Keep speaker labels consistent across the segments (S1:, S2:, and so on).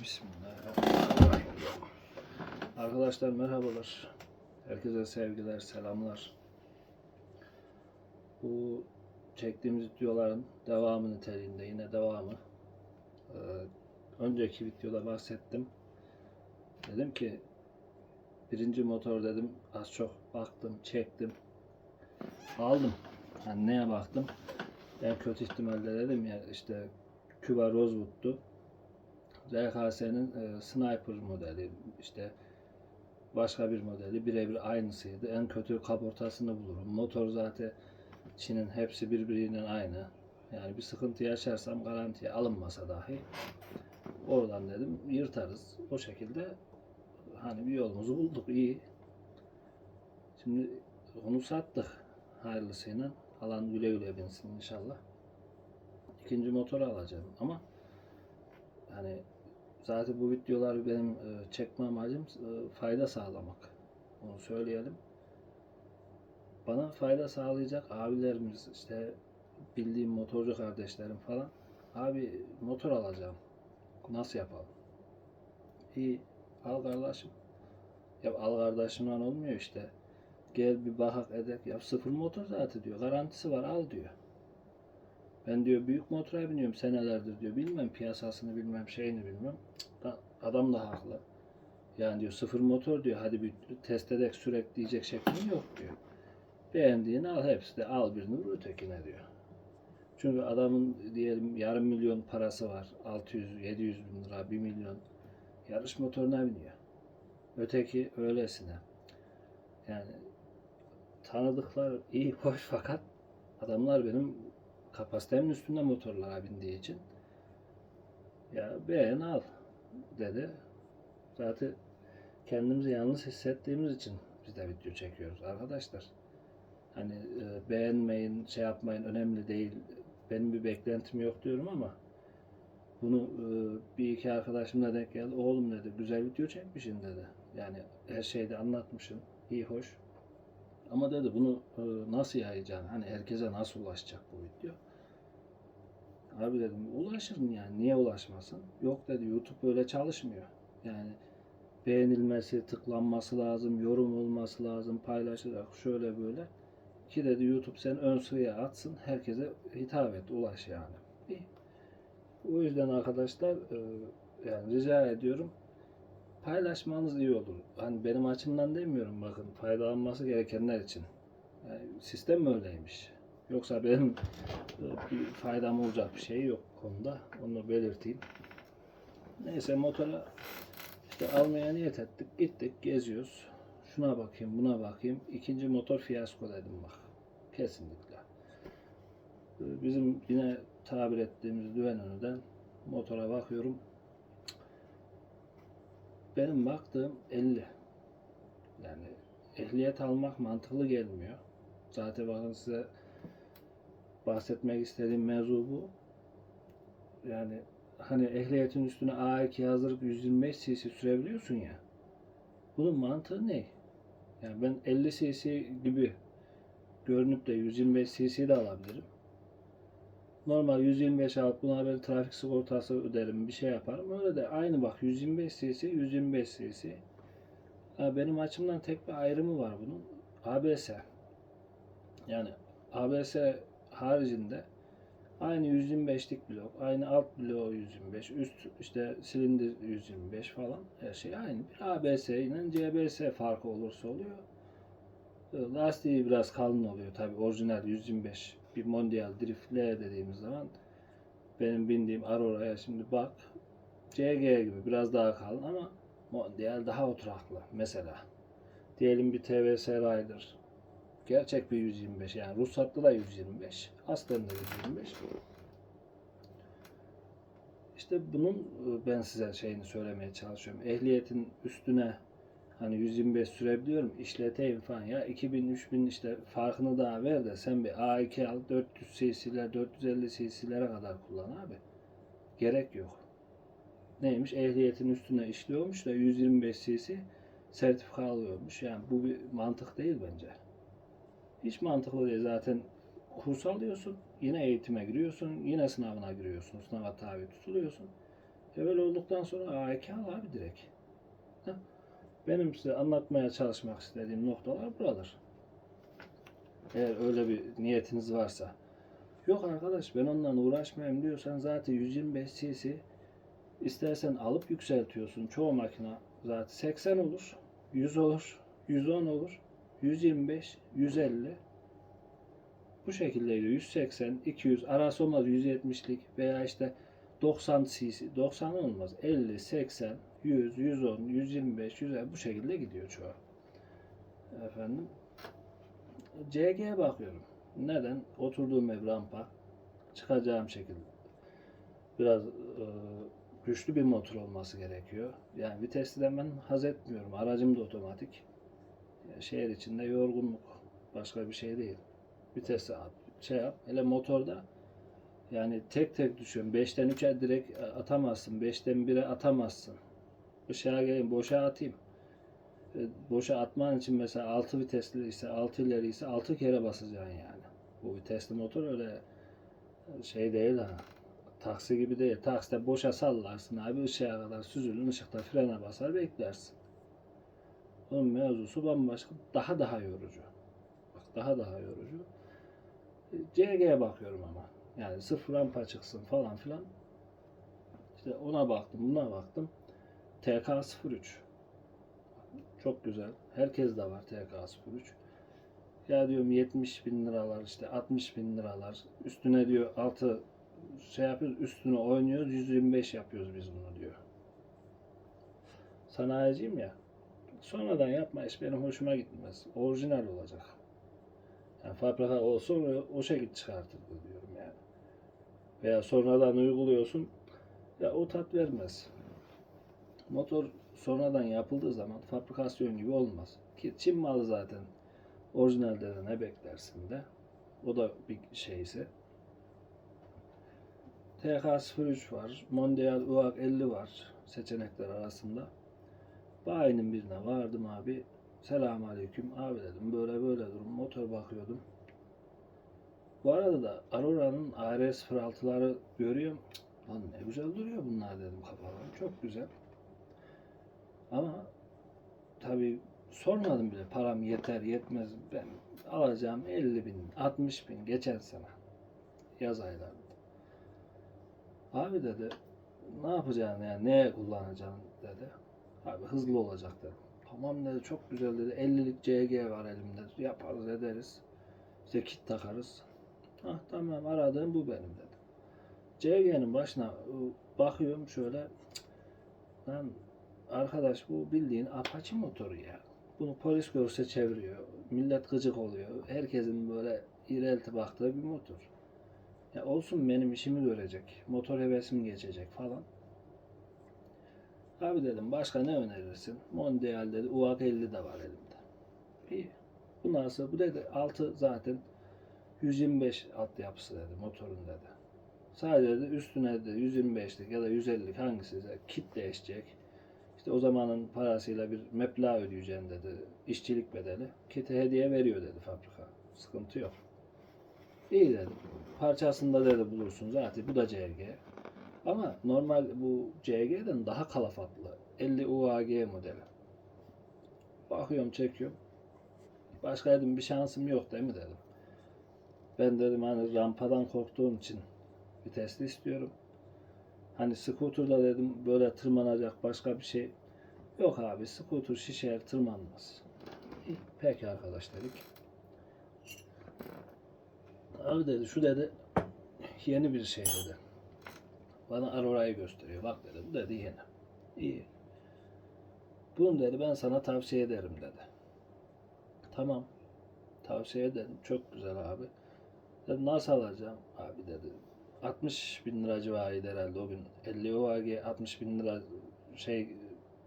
S1: Bismillahirrahmanirrahim. Arkadaşlar merhabalar. Herkese sevgiler, selamlar. Bu çektiğimiz videoların devamı niteliğinde yine devamı. Ee, önceki videoda bahsettim. Dedim ki birinci motor dedim az çok baktım, çektim. Aldım. Yani neye baktım? En kötü ihtimalle dedim ya işte Cuba Rosewood'tu. RKS'nin e, Sniper modeli işte başka bir modeli birebir aynısıydı. En kötü kaportasını bulurum. Motor zaten Çin'in hepsi birbiriyle aynı. Yani bir sıkıntı yaşarsam garantiye alınmasa dahi oradan dedim yırtarız. O şekilde hani bir yolumuzu bulduk iyi. Şimdi onu sattık hayırlısıyla. Alan güle güle binsin inşallah. İkinci motor alacağım ama hani zaten bu videolar benim e, çekme amacım e, fayda sağlamak. Onu söyleyelim. Bana fayda sağlayacak abilerimiz işte bildiğim motorcu kardeşlerim falan. Abi motor alacağım. Nasıl yapalım? İyi. Al kardeşim. Ya al kardeşimle olmuyor işte. Gel bir bakak edek. Ya sıfır motor zaten diyor. Garantisi var al diyor. Ben diyor büyük motora biniyorum senelerdir diyor. Bilmem piyasasını bilmem şeyini bilmem. Cık, da- Adam da haklı. Yani diyor sıfır motor diyor. Hadi bir test edek sürekli diyecek şeklin yok diyor. Beğendiğini al hepsi de al birini vur ötekine diyor. Çünkü adamın diyelim yarım milyon parası var. 600, 700 bin lira, 1 milyon. Yarış motoruna biniyor. Öteki öylesine. Yani tanıdıklar iyi hoş fakat adamlar benim kapasitemin üstünde motorlara bindiği için ya beğen al dedi. Zaten kendimizi yalnız hissettiğimiz için biz de video çekiyoruz arkadaşlar. Hani e, beğenmeyin, şey yapmayın önemli değil. Benim bir beklentim yok diyorum ama bunu e, bir iki arkadaşımla denk geldi. Oğlum dedi güzel video çekmişsin dedi. Yani her şeyde anlatmışsın. iyi hoş. Ama dedi bunu e, nasıl yayacaksın? Hani herkese nasıl ulaşacak bu video? Abi dedim ulaşırım yani niye ulaşmasın? Yok dedi YouTube böyle çalışmıyor. Yani beğenilmesi, tıklanması lazım, yorum olması lazım, paylaşılacak şöyle böyle. Ki dedi YouTube sen ön sıraya atsın, herkese hitap et, ulaş yani. O yüzden arkadaşlar e, yani rica ediyorum paylaşmanız iyi olur. Hani benim açımdan demiyorum bakın faydalanması gerekenler için. Yani sistem öyleymiş. Yoksa benim e, bir faydam olacak bir şey yok konuda. Onu belirteyim. Neyse motora işte almaya niyet ettik. Gittik geziyoruz. Şuna bakayım buna bakayım. İkinci motor fiyasko dedim bak. Kesinlikle. E, Bizim yine tabir ettiğimiz düven önünden motora bakıyorum. Benim baktığım 50. Yani ehliyet almak mantıklı gelmiyor. Zaten bakın size bahsetmek istediğim mevzu bu. Yani hani ehliyetin üstüne A2 yazdırıp 125 cc sürebiliyorsun ya. Bunun mantığı ne? Yani ben 50 cc gibi görünüp de 125 cc de alabilirim. Normal 125 alıp buna böyle trafik sigortası öderim, bir şey yaparım. Öyle de aynı bak 125 cc, 125 cc. Benim açımdan tek bir ayrımı var bunun. ABS. Yani ABS haricinde aynı 125'lik blok, aynı alt bloğu 125, üst işte silindir 125 falan her şey aynı. Bir ABS ile CBS farkı olursa oluyor. Lastiği biraz kalın oluyor tabi orijinal 125 bir Mondial Drift L dediğimiz zaman benim bindiğim Aurora'ya şimdi bak CG gibi biraz daha kalın ama Mondial daha oturaklı mesela. Diyelim bir TVS Rider gerçek bir 125 yani ruhsatlı da 125 aslında 125 işte bunun e, ben size şeyini söylemeye çalışıyorum. Ehliyetin üstüne hani 125 sürebiliyorum işleteyim falan ya 2000 3000 işte farkını daha ver de sen bir A2 al 400 cc'ler 450 cc'lere kadar kullan abi. Gerek yok. Neymiş ehliyetin üstüne işliyormuş da 125 cc sertifika alıyormuş. Yani bu bir mantık değil bence. Hiç mantıklı değil zaten kurs alıyorsun. Yine eğitime giriyorsun. Yine sınavına giriyorsun. Sınava tabi tutuluyorsun. E böyle olduktan sonra A2 al abi direkt. Heh. Benim size anlatmaya çalışmak istediğim noktalar buralar. Eğer öyle bir niyetiniz varsa. Yok arkadaş ben ondan uğraşmayayım diyorsan zaten 125 cc istersen alıp yükseltiyorsun. Çoğu makine zaten 80 olur, 100 olur, 110 olur, 125, 150 bu şekilde gidiyor. 180, 200 arası olmaz 170'lik veya işte 90 cc 90 olmaz 50, 80, 100, 110, 125, 150 bu şekilde gidiyor çoğu. Efendim CG'ye bakıyorum. Neden? Oturduğum ev rampa. Çıkacağım şekilde. Biraz e, güçlü bir motor olması gerekiyor. Yani vitesliden ben haz etmiyorum. Aracım da otomatik. Ya şehir içinde yorgunluk. Başka bir şey değil. Vitesi at, şey yap. Hele motorda yani tek tek düşüyorum. 5'ten 3'e direkt atamazsın. 5'ten 1'e atamazsın. Işığa geleyim, boşa atayım. E, boşa atman için mesela 6 vitesli ise 6 ileri ise 6 kere basacaksın yani. Bu vitesli motor öyle şey değil ha. Taksi gibi değil. Takside boşa sallarsın abi ışığa kadar süzülün ışıkta frene basar beklersin. Onun mevzusu bambaşka. Daha daha yorucu. Bak daha daha yorucu. E, CG'ye bakıyorum ama. Yani sıfır rampa çıksın falan filan. İşte ona baktım, buna baktım. TK03. Çok güzel. Herkes de var TK03. Ya diyorum 70 bin liralar işte 60 bin liralar. Üstüne diyor altı şey yapıyoruz üstüne oynuyoruz 125 yapıyoruz biz bunu diyor. Sanayiciyim ya. Sonradan yapma iş benim hoşuma gitmez. Orijinal olacak. Yani fabrika olsun o, şekilde çıkartıldı diyorum. Veya sonradan uyguluyorsun ya o tat vermez. Motor sonradan yapıldığı zaman fabrikasyon gibi olmaz. Ki Çin malı zaten orijinalde de ne beklersin de. O da bir şeysi. TK03 var. Mondial UAG 50 var seçenekler arasında. Bayinin birine vardım abi. Selamun aleyküm. Abi dedim böyle böyle durum. Motor bakıyordum. Bu arada da Aurora'nın AR06'ları görüyorum. Lan ne güzel duruyor bunlar dedim kafalarım. Çok güzel. Ama tabii sormadım bile param yeter yetmez. Ben alacağım 50 bin, 60 bin geçen sene. Yaz aylarında. Abi dedi ne yapacaksın yani neye kullanacaksın dedi. Abi hızlı olacak dedim. Tamam dedi çok güzel dedi. 50'lik CG var elimde. Yaparız ederiz. İşte kit takarız. Ah tamam aradığım bu benim dedi. CG'nin başına ıı, bakıyorum şöyle lan arkadaş bu bildiğin Apache motoru ya. Bunu polis görse çeviriyor. Millet gıcık oluyor. Herkesin böyle iğrelti baktığı bir motor. Ya olsun benim işimi görecek. Motor hevesim geçecek falan. Abi dedim başka ne önerirsin? Mondial dedi. UAG 50 de var elimde. İyi. Bu nasıl? Bu dedi altı zaten 125 alt yapısı dedi motorun dedi. Sadece dedi üstüne dedi 125'lik ya da 150'lik hangisi kit değişecek. İşte o zamanın parasıyla bir meblağ ödeyeceksin dedi. İşçilik bedeli. Kiti hediye veriyor dedi fabrika. Sıkıntı yok. İyi dedim. Parçasında dedi bulursun zaten. Bu da CG. Ama normal bu CG'den daha kalafatlı. 50 UAG modeli. Bakıyorum çekiyorum. Başka dedim bir şansım yok değil mi dedim. Ben dedim hani rampadan korktuğum için vitesli istiyorum. Hani scooter'da dedim böyle tırmanacak başka bir şey yok abi. Scooter şişer tırmanmaz. Peki arkadaş dedik. Abi dedi şu dedi yeni bir şey dedi. Bana Aurora'yı gösteriyor. Bak dedi bu dedi yeni. İyi. Bunu dedi ben sana tavsiye ederim dedi. Tamam. Tavsiye ederim. Çok güzel abi. Dedim nasıl alacağım? Abi dedi 60 bin lira civarıydı herhalde o gün. 50 OAG 60 bin lira şey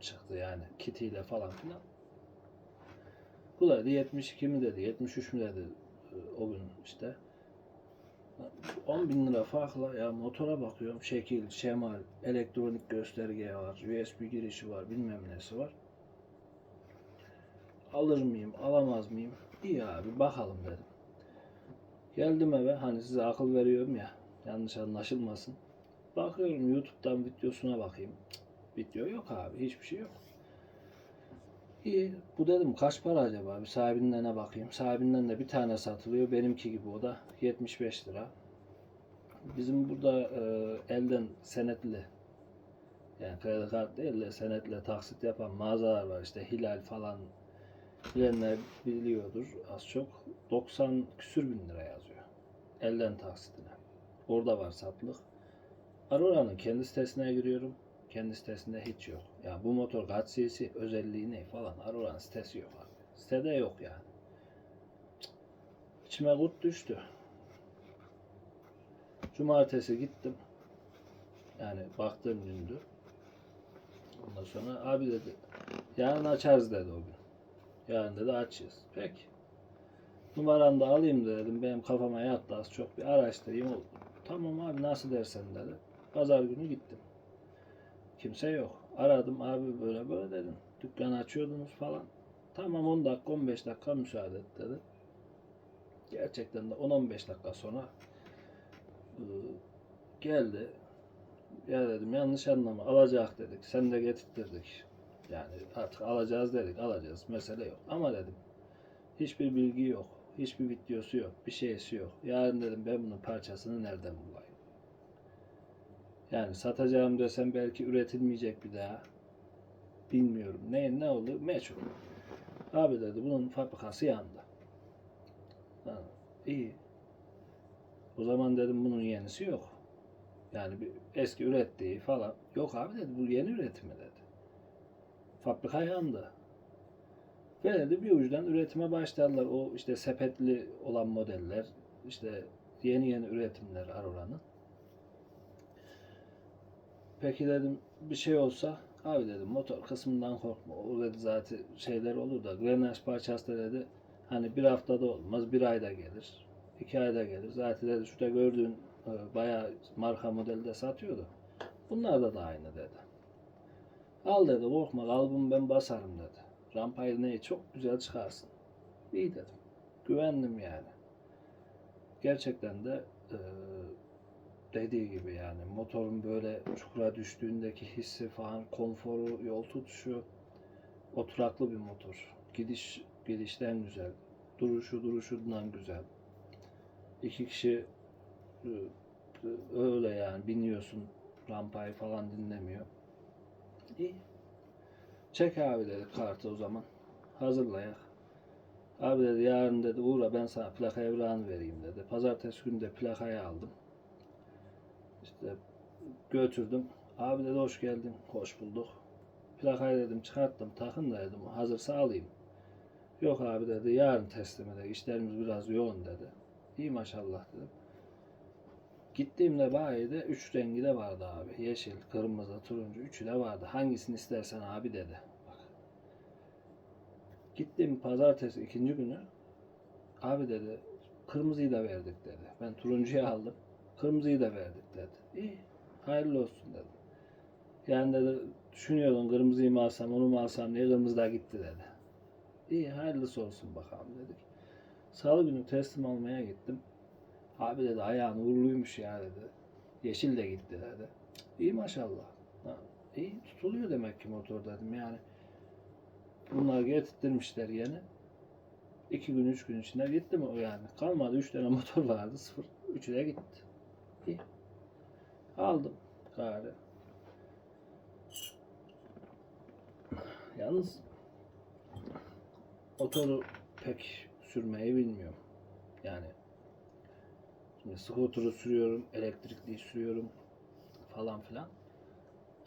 S1: çıktı yani kitiyle falan filan. Bu dedi 72 mi dedi 73 mü dedi e, o gün işte. 10 bin lira farkla ya motora bakıyorum şekil, şemal, elektronik gösterge var, USB girişi var, bilmem nesi var. Alır mıyım, alamaz mıyım? İyi abi bakalım dedim. Geldim eve hani size akıl veriyorum ya yanlış anlaşılmasın. Bakıyorum YouTube'dan videosuna bakayım. Video yok abi. Hiçbir şey yok. İyi. Bu dedim kaç para acaba? Bir sahibinden ne bakayım. Sahibinden de bir tane satılıyor. Benimki gibi o da 75 lira. Bizim burada e, elden senetli yani kredi kart değil de senetle taksit yapan mağazalar var. İşte Hilal falan bilenler biliyordur az çok. 90 küsür bin lira yazıyor. Elden taksitine. Orada var satlık. Aurora'nın kendi sitesine giriyorum. Kendi sitesinde hiç yok. Ya bu motor kaç cc, özelliği ne falan. Aurora'nın sitesi yok abi. Sitede yok yani. İçime kurt düştü. Cumartesi gittim. Yani baktığım gündü. Ondan sonra abi dedi yarın açarız dedi o gün. Yarın dedi açacağız. Peki. Numaranı da alayım da dedim. Benim kafama yattı az çok bir araştırayım. oldu. Tamam abi nasıl dersen dedi. Pazar günü gittim. Kimse yok. Aradım abi böyle böyle dedim. Dükkan açıyordunuz falan. Tamam 10 dakika 15 dakika müsaade et dedi. Gerçekten de 10-15 dakika sonra ıı, geldi. Ya dedim yanlış anlama alacak dedik. Sen de getirttirdik. Yani artık alacağız dedik alacağız. Mesele yok. Ama dedim hiçbir bilgi yok. Hiçbir videosu yok. Bir şeysi yok. Yarın dedim ben bunun parçasını nereden bulayım? Yani satacağım desem belki üretilmeyecek bir daha. Bilmiyorum. Ne ne olur meçhul. Abi dedi bunun fabrikası yandı. Ha, iyi. O zaman dedim bunun yenisi yok. Yani bir eski ürettiği falan. Yok abi dedi bu yeni üretimi dedi. Fabrika yandı. Ve dedi bir ucudan üretime başladılar. O işte sepetli olan modeller, işte yeni yeni üretimler Aurora'nın. Peki dedim bir şey olsa abi dedim motor kısmından korkma. O dedi zaten şeyler olur da grenaj parçası da dedi hani bir haftada olmaz bir ayda gelir. iki ayda gelir. Zaten dedi şurada gördüğün e, bayağı marka modelde satıyordu. Bunlarda da aynı dedi. Al dedi korkma kalbimi ben basarım dedi. Rampayı neyi çok güzel çıkarsın. İyi dedim. Güvendim yani. Gerçekten de e, dediği gibi yani motorun böyle çukura düştüğündeki hissi falan, konforu, yol tutuşu oturaklı bir motor. Gidiş gidişten güzel. Duruşu duruşundan güzel. İki kişi e, öyle yani biniyorsun rampayı falan dinlemiyor. İyi. Çek abi dedi kartı o zaman. Hazırlayak. Abi dedi yarın dedi uğra ben sana plaka evrağını vereyim dedi. Pazartesi günü de plakayı aldım. İşte götürdüm. Abi dedi hoş geldin. Hoş bulduk. Plakayı dedim çıkarttım. Takın da dedim. Hazırsa alayım. Yok abi dedi yarın teslim edelim. İşlerimiz biraz yoğun dedi. İyi maşallah dedim. Gittiğimde bayide üç rengi de vardı abi. Yeşil, kırmızı, turuncu üçü de vardı. Hangisini istersen abi dedi. Bak. Gittim pazartesi ikinci günü. Abi dedi kırmızıyı da verdik dedi. Ben turuncuyu aldım. Kırmızıyı da verdik dedi. İyi. Hayırlı olsun dedi. Yani dedi düşünüyordum kırmızıyı mı alsam onu mu alsam diye kırmızı da gitti dedi. İyi hayırlısı olsun bakalım dedik. Salı günü teslim almaya gittim. Abi dedi ayağın uğurluymuş ya dedi. Yeşil de gitti dedi. İyi maşallah. Ha, iyi tutuluyor demek ki motor dedim yani. Bunlar getirttirmişler yeni. İki gün, üç gün içinde gitti mi o yani? Kalmadı. Üç tane motor vardı. Sıfır. Üçü de gitti. İyi. Aldım. Gari. Yalnız motoru pek sürmeyi bilmiyorum. Yani Şimdi scooter'ı sürüyorum, elektrikli sürüyorum falan filan.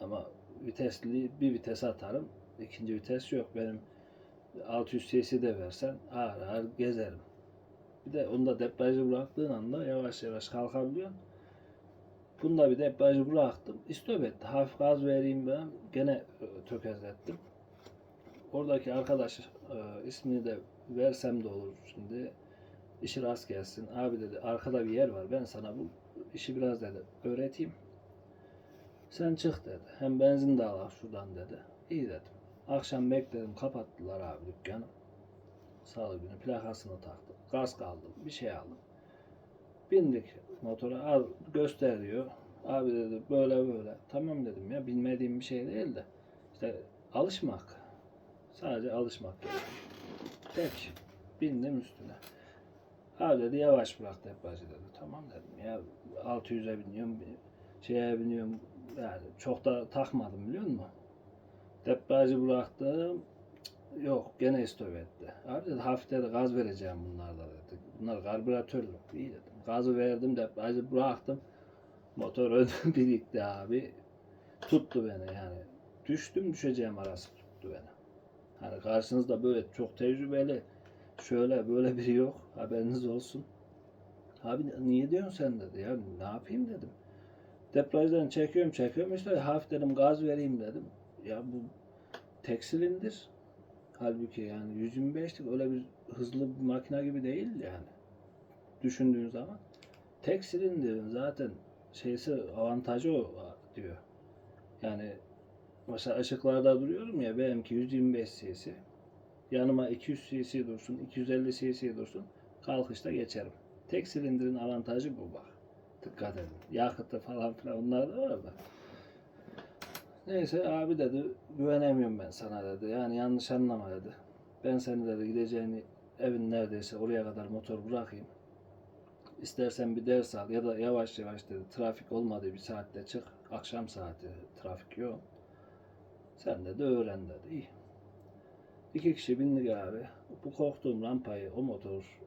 S1: Ama vitesli bir vites atarım. ikinci vites yok. Benim 600 cc de versen ağır ağır gezerim. Bir de onda debriyajı bıraktığın anda yavaş yavaş kalkabiliyorsun. Bunda bir debriyajı bıraktım. İstop etti. Hafif gaz vereyim ben. Gene e, tökezlettim. Oradaki arkadaş e, ismini de versem de olur şimdi. İşi rast gelsin. Abi dedi arkada bir yer var. Ben sana bu işi biraz dedi öğreteyim. Sen çık dedi. Hem benzin de al şuradan dedi. İyi dedim. Akşam bekledim. Kapattılar abi dükkanı. Salı günü plakasını taktım. Gaz kaldım. Bir şey aldım. Bindik motora al göster diyor. Abi dedi böyle böyle. Tamam dedim ya bilmediğim bir şey değil de. İşte alışmak. Sadece alışmak. Peki. Bindim üstüne. Abi dedi yavaş bırak debriyajı dedi. Tamam dedim ya 600'e biniyorum. Şeye biniyorum. Yani çok da takmadım biliyor musun? Debriyajı bıraktım. Yok gene istop etti. Abi dedi hafif dedi gaz vereceğim bunlarda dedi. Bunlar karbüratörlü. İyi dedim. Gazı verdim debriyajı bıraktım. Motor ödüm birikti abi. Tuttu beni yani. Düştüm düşeceğim arası tuttu beni. Hani karşınızda böyle çok tecrübeli şöyle böyle biri yok. Haberiniz olsun. Abi niye diyorsun sen dedi ya ne yapayım dedim. Debriyajdan çekiyorum çekiyorum işte hafif dedim gaz vereyim dedim. Ya bu tek silindir. Halbuki yani 125'lik öyle bir hızlı bir makine gibi değil yani. Düşündüğün zaman. Tek silindirin zaten şeysi avantajı o diyor. Yani mesela ışıklarda duruyorum ya benimki 125 cc. Yanıma 200 cc dursun, 250 cc dursun. Kalkışta geçerim. Tek silindirin avantajı bu bak. Dikkat edin. Yakıtı falan filan onlar da var da. Neyse abi dedi güvenemiyorum ben sana dedi. Yani yanlış anlama dedi. Ben seni dedi gideceğini evin neredeyse oraya kadar motor bırakayım. İstersen bir ders al ya da yavaş yavaş dedi. Trafik olmadığı bir saatte çık. Akşam saati trafik yok. Sen de öğren dedi. İyi. İki kişi bindik abi. Bu korktuğum rampayı o motor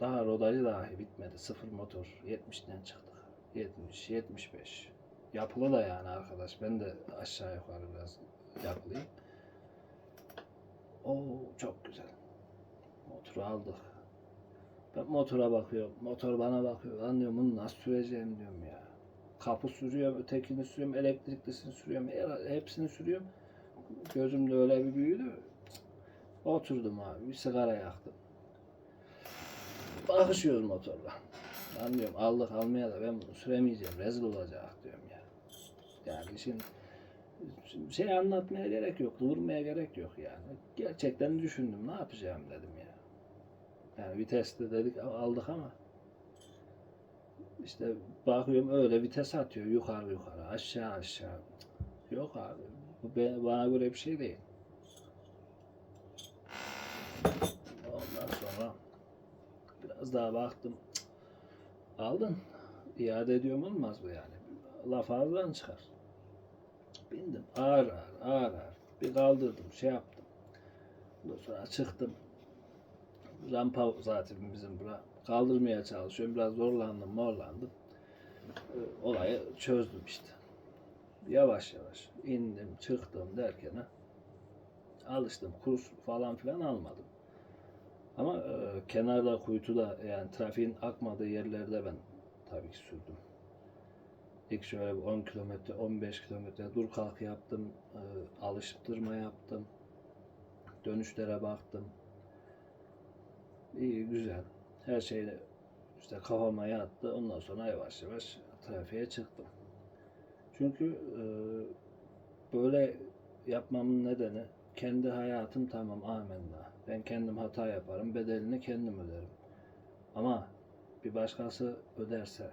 S1: daha rodajı dahi bitmedi. Sıfır motor. 70'den çıktık. 70, 75. Yapılı da yani arkadaş. Ben de aşağı yukarı biraz yapılıyım. Oo çok güzel. Motoru aldık. Ben motora bakıyorum. Motor bana bakıyor. Lan diyorum bunu nasıl süreceğim diyorum ya. Kapı sürüyorum, ötekini sürüyorum, elektriklisini sürüyorum, hepsini sürüyorum. Gözümde öyle bir büyüdü. Oturdum abi, bir sigara yaktım. Bakışıyoruz motorla. Lan diyorum aldık almaya da ben bunu süremeyeceğim, rezil olacak diyorum ya. Yani şimdi şey anlatmaya gerek yok, vurmaya gerek yok yani. Gerçekten düşündüm, ne yapacağım dedim ya. Yani viteste dedik aldık ama işte bakıyorum öyle vites atıyor yukarı yukarı aşağı aşağı. Yok abi bu bana göre bir şey değil. Ondan sonra biraz daha baktım. Aldın. İade ediyorum olmaz bu yani. Laf ağızdan çıkar. Bindim ağır ağır ağır ağır. Bir kaldırdım şey yaptım. Ondan sonra çıktım. Rampa zaten bizim bura. Kaldırmaya çalışıyorum. Biraz zorlandım, morlandım. Ee, Olayı çözdüm işte. Yavaş yavaş indim, çıktım derken alıştım. Kurs falan filan almadım. Ama e, kenarda, kuytuda yani trafiğin akmadığı yerlerde ben tabii ki sürdüm. İlk şöyle bir 10 kilometre, 15 kilometre dur kalk yaptım. E, alıştırma yaptım. Dönüşlere baktım. İyi, güzel. Her şey işte kafama yattı. Ondan sonra yavaş yavaş trafiğe çıktım. Çünkü e, böyle yapmamın nedeni kendi hayatım tamam amenna. Ben kendim hata yaparım. Bedelini kendim öderim. Ama bir başkası öderse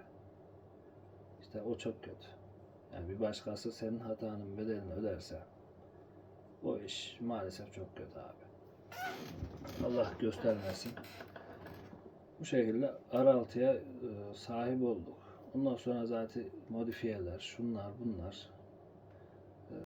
S1: işte o çok kötü. Yani bir başkası senin hatanın bedelini öderse o iş maalesef çok kötü abi. Allah göstermesin. Bu şekilde R6'ya e, sahip olduk. Ondan sonra zaten modifiyeler, şunlar bunlar